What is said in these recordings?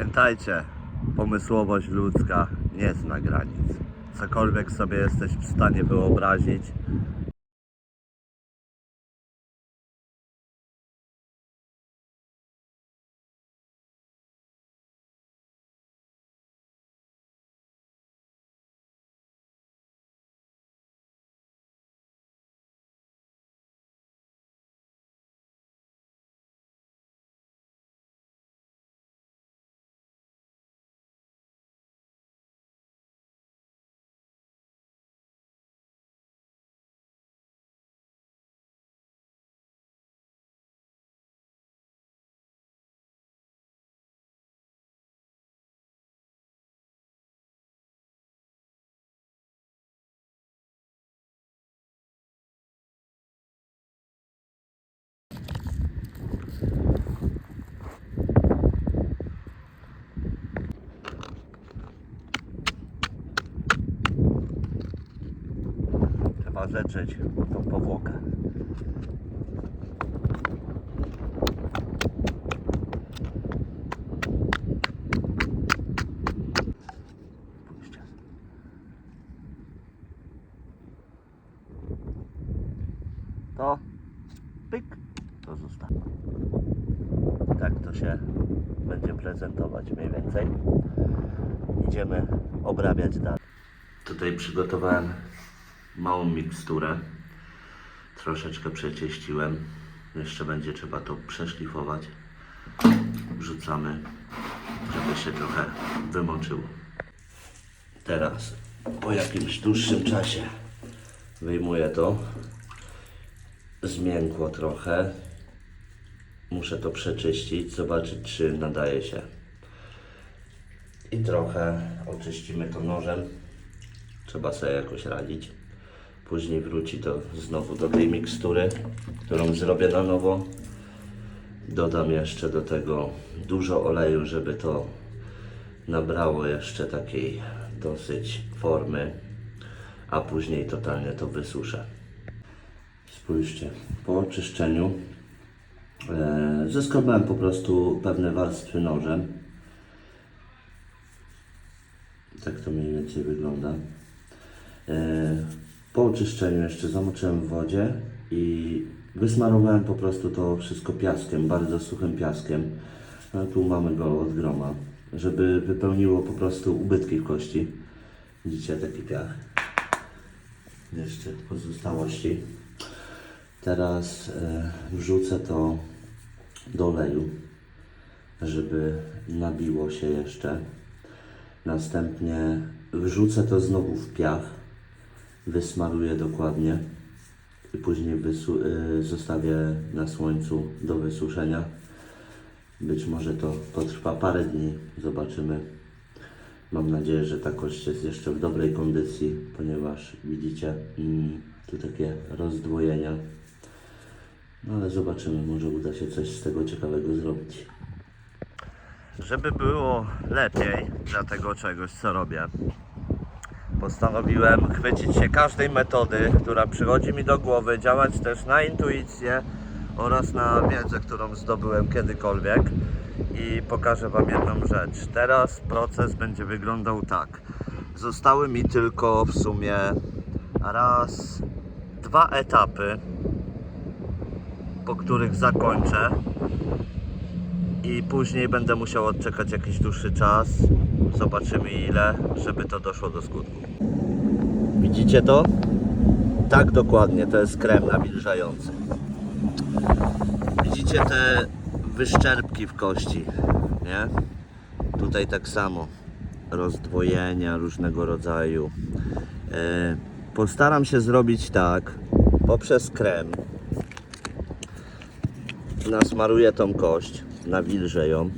Pamiętajcie, pomysłowość ludzka nie zna granic. Cokolwiek sobie jesteś w stanie wyobrazić, zetrzeć tą powłokę. To pyk, to zostaw. Tak to się będzie prezentować mniej więcej. Idziemy obrabiać dalej. Tutaj przygotowałem małą miksturę. Troszeczkę przecieściłem. Jeszcze będzie trzeba to przeszlifować. Wrzucamy, żeby się trochę wymoczyło. Teraz po jakimś dłuższym czasie wyjmuję to. Zmiękło trochę. Muszę to przeczyścić, zobaczyć czy nadaje się. I trochę oczyścimy to nożem. Trzeba sobie jakoś radzić. Później wróci to znowu do tej mikstury, którą zrobię na nowo. Dodam jeszcze do tego dużo oleju, żeby to nabrało jeszcze takiej dosyć formy, a później totalnie to wysuszę. Spójrzcie, po oczyszczeniu e, zeskrobałem po prostu pewne warstwy nożem. Tak to mniej więcej wygląda. E, oczyszczeniu jeszcze zamoczyłem w wodzie i wysmarowałem po prostu to wszystko piaskiem, bardzo suchym piaskiem. A tu mamy go od groma, żeby wypełniło po prostu ubytki w kości. Widzicie taki piach. Jeszcze pozostałości. Teraz e, wrzucę to do oleju, żeby nabiło się jeszcze. Następnie wrzucę to znowu w piach, wysmaruję dokładnie i później y, zostawię na słońcu do wysuszenia. Być może to potrwa parę dni, zobaczymy. Mam nadzieję, że ta kość jest jeszcze w dobrej kondycji, ponieważ widzicie mm, tu takie rozdwojenia. No ale zobaczymy, może uda się coś z tego ciekawego zrobić. Żeby było lepiej dla tego czegoś, co robię, postanowiłem chwycić się każdej metody, która przychodzi mi do głowy, działać też na intuicję oraz na wiedzę, którą zdobyłem kiedykolwiek. I pokażę Wam jedną rzecz. Teraz proces będzie wyglądał tak. Zostały mi tylko w sumie raz, dwa etapy, po których zakończę i później będę musiał odczekać jakiś dłuższy czas. Zobaczymy ile, żeby to doszło do skutku. Widzicie to? Tak dokładnie, to jest krem nawilżający. Widzicie te wyszczerbki w kości, nie? Tutaj tak samo rozdwojenia różnego rodzaju. E, Postaram się zrobić tak poprzez krem. Nasmaruję tą kość, nawilżę ją,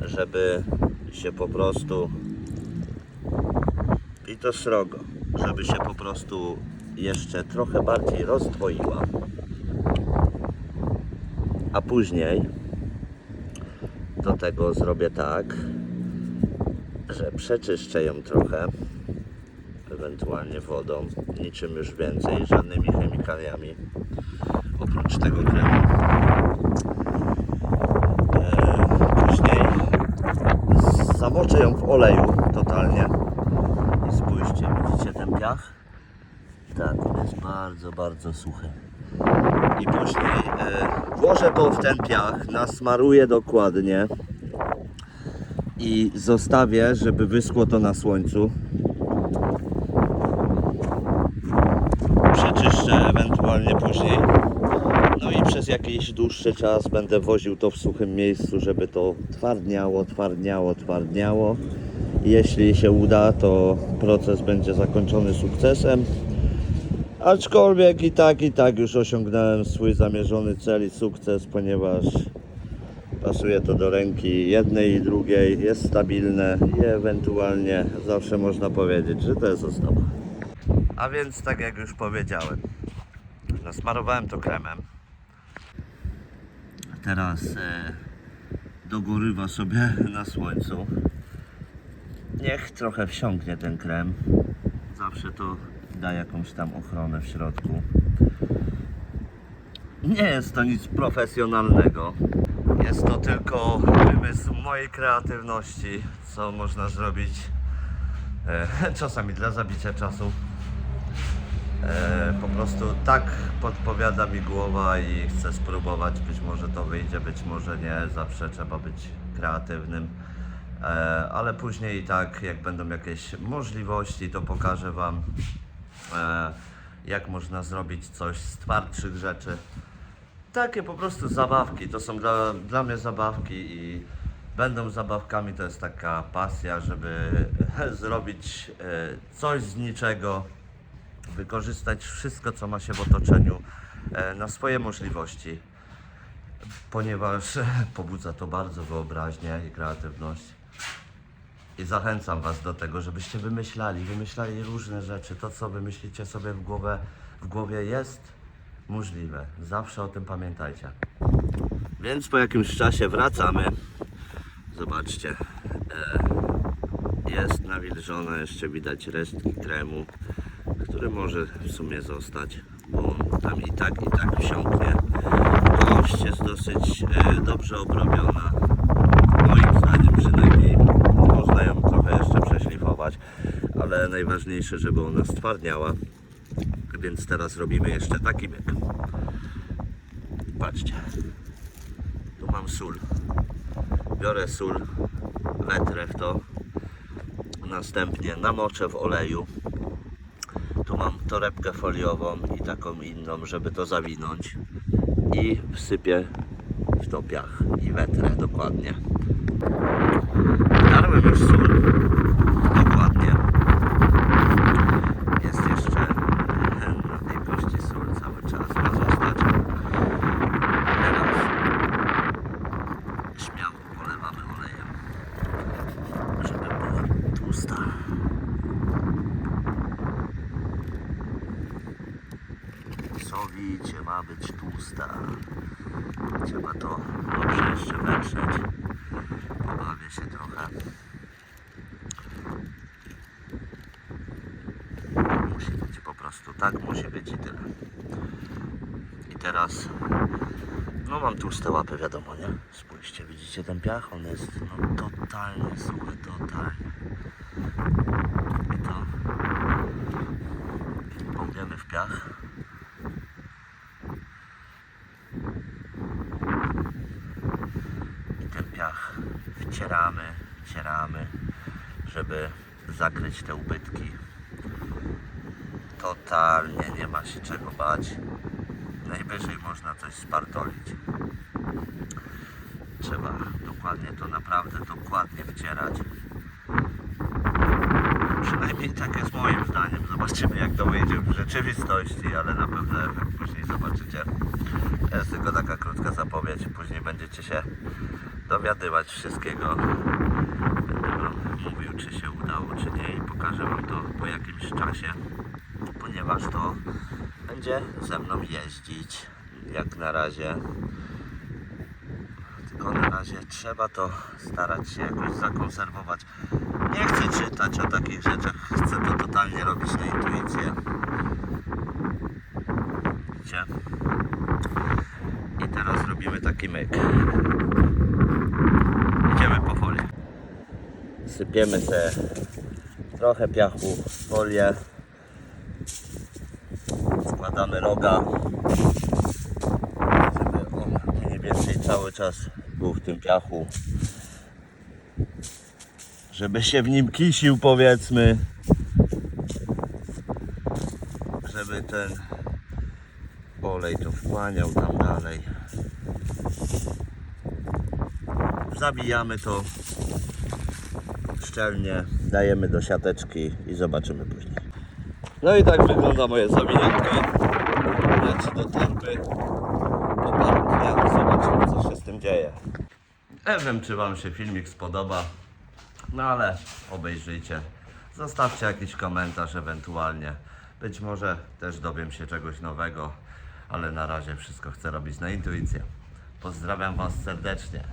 żeby się po prostu i to srogo, żeby się po prostu jeszcze trochę bardziej rozdwoiła. A później do tego zrobię tak, że przeczyszczę ją trochę, ewentualnie wodą, niczym już więcej, żadnymi chemikaliami, oprócz tego kremu. E, Później Moczę ją w oleju totalnie. I spójrzcie, widzicie ten piach? Tak, on jest bardzo, bardzo suchy. I później e, włożę to w ten piach, nasmaruję dokładnie i zostawię, żeby wyschło to na słońcu. Przeczyszczę ewentualnie później. I przez jakiś dłuższy czas będę woził to w suchym miejscu, żeby to twardniało, twardniało, twardniało. Jeśli się uda, to proces będzie zakończony sukcesem. Aczkolwiek i tak, i tak już osiągnąłem swój zamierzony cel i sukces, ponieważ pasuje to do ręki jednej i drugiej, jest stabilne i ewentualnie zawsze można powiedzieć, że to jest ozdoba. A więc tak jak już powiedziałem, nasmarowałem to kremem. Teraz e, dogorywa sobie na słońcu. Niech trochę wsiąknie ten krem. Zawsze to da jakąś tam ochronę w środku. Nie jest to nic profesjonalnego. Jest to tylko wymysł mojej kreatywności, co można zrobić e, czasami dla zabicia czasu. E, po prostu tak podpowiada mi głowa i chcę spróbować. Być może to wyjdzie, być może nie. Zawsze trzeba być kreatywnym. E, ale później i tak, jak będą jakieś możliwości, to pokażę Wam, e, jak można zrobić coś z twardszych rzeczy. Takie po prostu zabawki. To są dla, dla mnie zabawki i będą zabawkami. To jest taka pasja, żeby zrobić e, coś z niczego wykorzystać wszystko, co ma się w otoczeniu e, na swoje możliwości, ponieważ pobudza to bardzo wyobraźnię i kreatywność. I zachęcam Was do tego, żebyście wymyślali, wymyślali różne rzeczy. To, co wymyślicie sobie w, głowę, w głowie, jest możliwe. Zawsze o tym pamiętajcie. Więc po jakimś czasie wracamy. Zobaczcie. E, jest nawilżone, jeszcze widać resztki kremu który może w sumie zostać, bo tam i tak, i tak wsiąknie. Kość jest dosyć e, dobrze obrobiona, moim zdaniem przynajmniej. Można ją trochę jeszcze przeszlifować, ale najważniejsze, żeby ona stwardniała. Więc teraz robimy jeszcze taki myk. Patrzcie, tu mam sól. Biorę sól, wetrę w to, następnie namoczę w oleju tu mam torebkę foliową i taką inną, żeby to zawinąć. I wsypię w to piach i wetrę dokładnie. Darłem już sól. Dokładnie. Jest jeszcze na tej kości sól cały czas ma zostać. Teraz śmiało polewamy olejem, żeby była tłusta. Sowicie ma być tłusta. Trzeba to dobrze jeszcze wetrzeć. Pobawię się trochę. Musi być po prostu tak, musi być i tyle. I teraz, no mam tłuste łapy, wiadomo, nie? Spójrzcie, widzicie ten piach? On jest no, totalnie suchy, totalnie. I to połkniemy w piach. i ten piach wcieramy, wcieramy, żeby zakryć te ubytki. Totalnie nie ma się czego bać. Najwyżej można coś spartolić. Trzeba dokładnie to naprawdę dokładnie wcierać. Przynajmniej tak jest moim zdaniem. Zobaczymy jak to wyjdzie w rzeczywistości, ale na pewno później zobaczycie. Jest tylko taka krótka zapowiedź. Później będziecie się dowiadywać wszystkiego. Będę wam mówił, czy się udało, czy nie i pokażę wam to po jakimś czasie, ponieważ to będzie ze mną jeździć jak na razie. Tylko na razie trzeba to starać się jakoś zakonserwować. Nie chcę czytać o takich rzeczach, chcę to totalnie robić na intuicję. Widzicie? I teraz robimy taki myk. Idziemy po folię. sypiemy sobie trochę piachu folię. Składamy roga, żeby on więcej cały czas był w tym piachu. Żeby się w nim kisił powiedzmy. Żeby ten olej to wchłaniał tam dalej. Zabijamy to szczelnie, dajemy do siateczki i zobaczymy później. No i tak wygląda moje zawiniętko. Po paru dniach zobaczymy co się z tym dzieje. Nie wiem czy Wam się filmik spodoba, no ale obejrzyjcie. Zostawcie jakiś komentarz ewentualnie. Być może też dowiem się czegoś nowego, ale na razie wszystko chcę robić na intuicję. Pozdrawiam Was serdecznie.